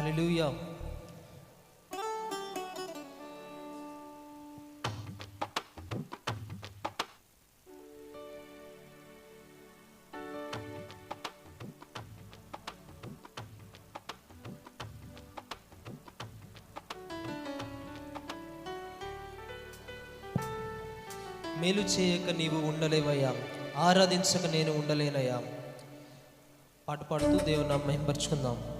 హల్లెలూయా మేలు చేయక నీవు ఉండలేవయ్యా. ఆరాధించక నేను ఉండలేనయ్యా. పాట పాడుతూ దేవుని మహింపరుచుకుందాం.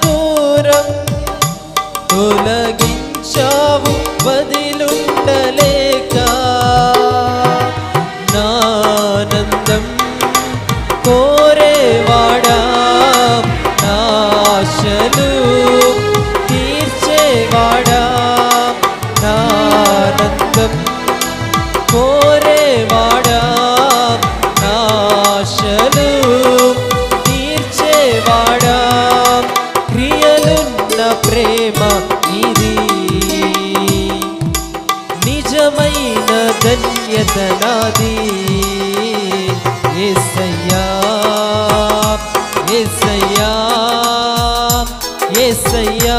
ദൂരം തുല వేదనాది ఏసయ్యా ఏసయ్యా ఏసయ్యా.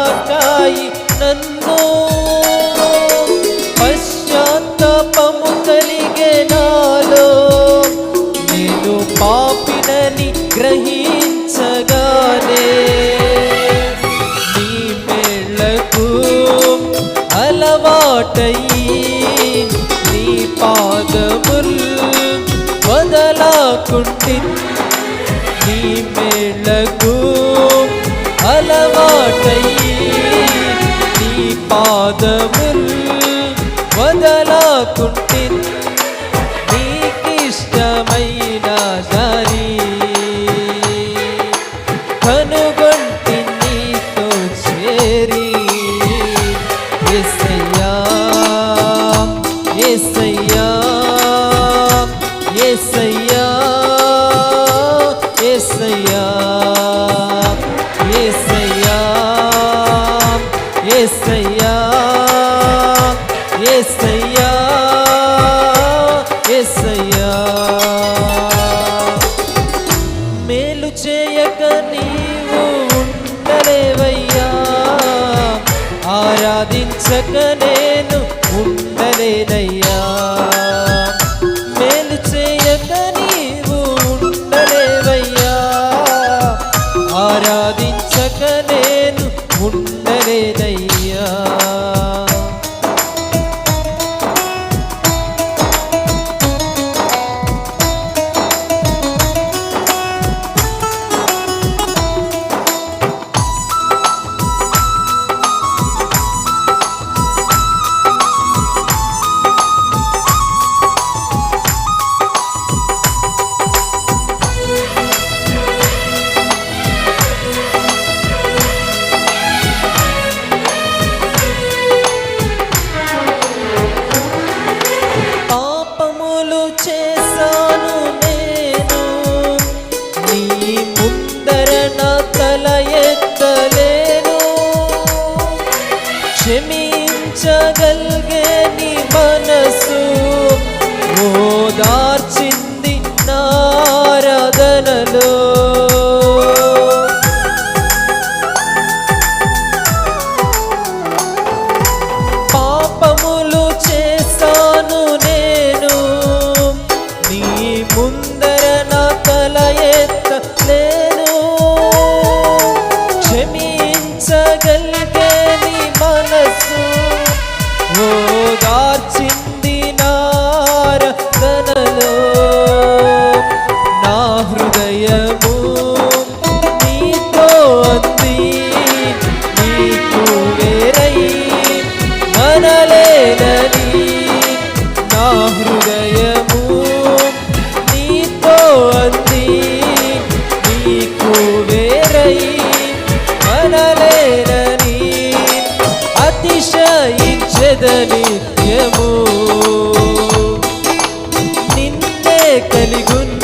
పాదము सकने ప్రేమించగలిగని మనసు ఓదార్చింది నారాధనలో పాపములు నేను కలిగున్న